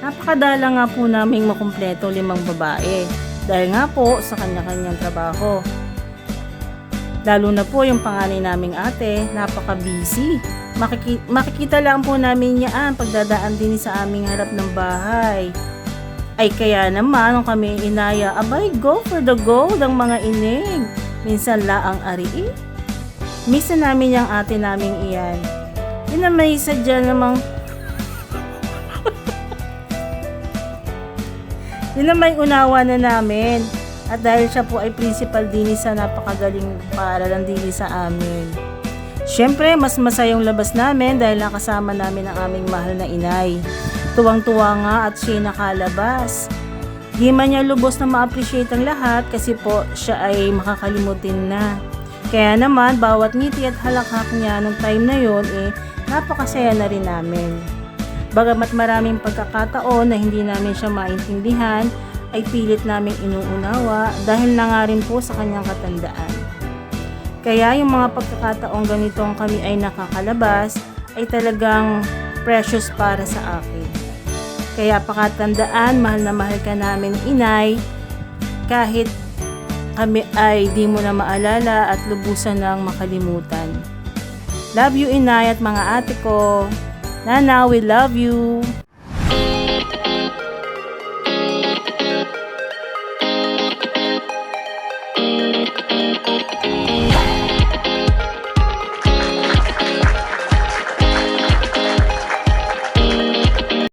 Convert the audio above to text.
napakadala nga po naming makumpleto limang babae. Dahil nga po sa kanya-kanyang trabaho. Lalo na po yung panganay naming ate, napaka-busy. Makiki- makikita lang po namin yan pagdadaan din sa aming harap ng bahay. Ay kaya naman nung kami inaya, abay go for the gold ang mga ining. Minsan laang ari eh. Misa namin yung ate naming iyan. Yun na may sadya namang Yun na may unawa na namin. At dahil siya po ay principal din sa napakagaling paaralan din sa amin. Siyempre, mas masayang labas namin dahil nakasama namin ang aming mahal na inay. Tuwang-tuwa nga at siya nakalabas. Di man niya lubos na ma-appreciate ang lahat kasi po siya ay makakalimutin na. Kaya naman, bawat ngiti at halakhak niya nung time na yon eh, napakasaya na rin namin. Bagamat maraming pagkakataon na hindi namin siya maintindihan, ay pilit naming inuunawa dahil na nga rin po sa kanyang katandaan. Kaya yung mga pagkakataong ganitong kami ay nakakalabas ay talagang precious para sa akin. Kaya pakatandaan, mahal na mahal ka namin inay kahit kami ay di mo na maalala at lubusan ng makalimutan. Love you inay at mga ate ko. Nana, we love you.